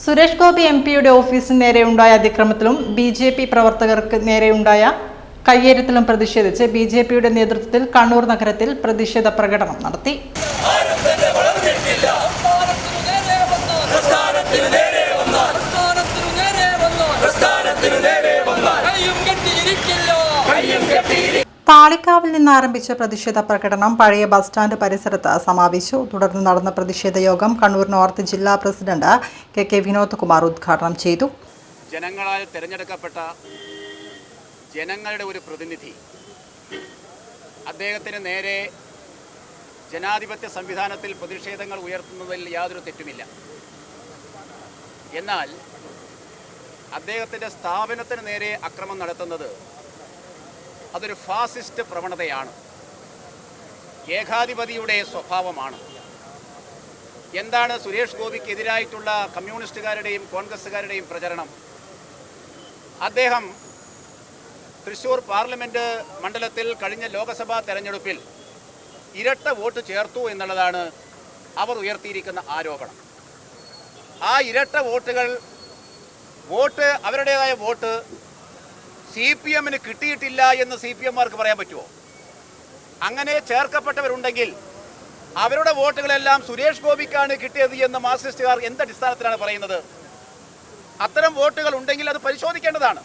Suresh Gopi M പിയുടെ ഓഫീസിന് നേരെയുണ്ടായ അതിക്രമത്തിലും ബി ജെ പി പ്രവർത്തകർക്ക് നേരെയുണ്ടായ കയ്യേറ്റത്തിലും പ്രതിഷേധിച്ച് ബി ജെ പിയുടെ നേതൃത്വത്തിൽ കണ്ണൂർ നഗരത്തിൽ പ്രതിഷേധ പ്രകടനം നടത്തി. താളിക്കാവിൽ നിന്ന് ആരംഭിച്ച പ്രതിഷേധ പ്രകടനം പഴയ ബസ് സ്റ്റാൻഡ് പരിസരത്ത് സമാപിച്ചു. തുടർന്ന് നടന്ന പ്രതിഷേധ യോഗം കണ്ണൂർ നോർത്ത് ജില്ലാ president K K Vinod Kumar ഉദ്ഘാടനം ചെയ്തു. ജനങ്ങളാൽ തിരഞ്ഞെടുക്കപ്പെട്ട ജനങ്ങളുടെ ഒരു പ്രതിനിധി അദ്ദേഹത്തിന് നേരെ ജനാധിപത്യ സംവിധാനത്തിൽ പ്രതിഷേധങ്ങൾ ഉയർത്തുന്നതിൽ യാതൊരു തെറ്റുമില്ല. എന്നാൽ അദ്ദേഹത്തിന്റെ സ്ഥാപനത്തിന് നേരെ അക്രമം നടത്തുന്നത് അതൊരു ഫാസിസ്റ്റ് പ്രവണതയാണ്. ഏകാധിപതിയുടെ സ്വഭാവമാണ്. എന്താണ് സുരേഷ് ഗോപിക്ക് എതിരായിട്ടുള്ള കമ്മ്യൂണിസ്റ്റുകാരുടെയും കോൺഗ്രസ്സുകാരുടെയും പ്രചരണം? അദ്ദേഹം തൃശൂർ പാർലമെന്റ് മണ്ഡലത്തിൽ കഴിഞ്ഞ ലോക്സഭാ തെരഞ്ഞെടുപ്പിൽ ഇരട്ട വോട്ട് ചേർത്തു എന്നുള്ളതാണ് അവർ ഉയർത്തിയിരിക്കുന്ന ആരോപണം. ആ ഇരട്ട വോട്ടുകൾ വോട്ട് അവരുടേതായ വോട്ട് സി പി എമ്മിന് കിട്ടിയിട്ടില്ല എന്ന് സി പി എമ്മാർക്ക് പറയാൻ പറ്റുമോ? അങ്ങനെ ചേർക്കപ്പെട്ടവരുണ്ടെങ്കിൽ അവരുടെ വോട്ടുകളെല്ലാം സുരേഷ് ഗോപിക്കാണ് കിട്ടിയത് എന്ന് മാർക്സിസ്റ്റുകാർ എന്തടിസ്ഥാനത്തിലാണ് പറയുന്നത്? അത്തരം വോട്ടുകൾ ഉണ്ടെങ്കിൽ അത് പരിശോധിക്കേണ്ടതാണ്.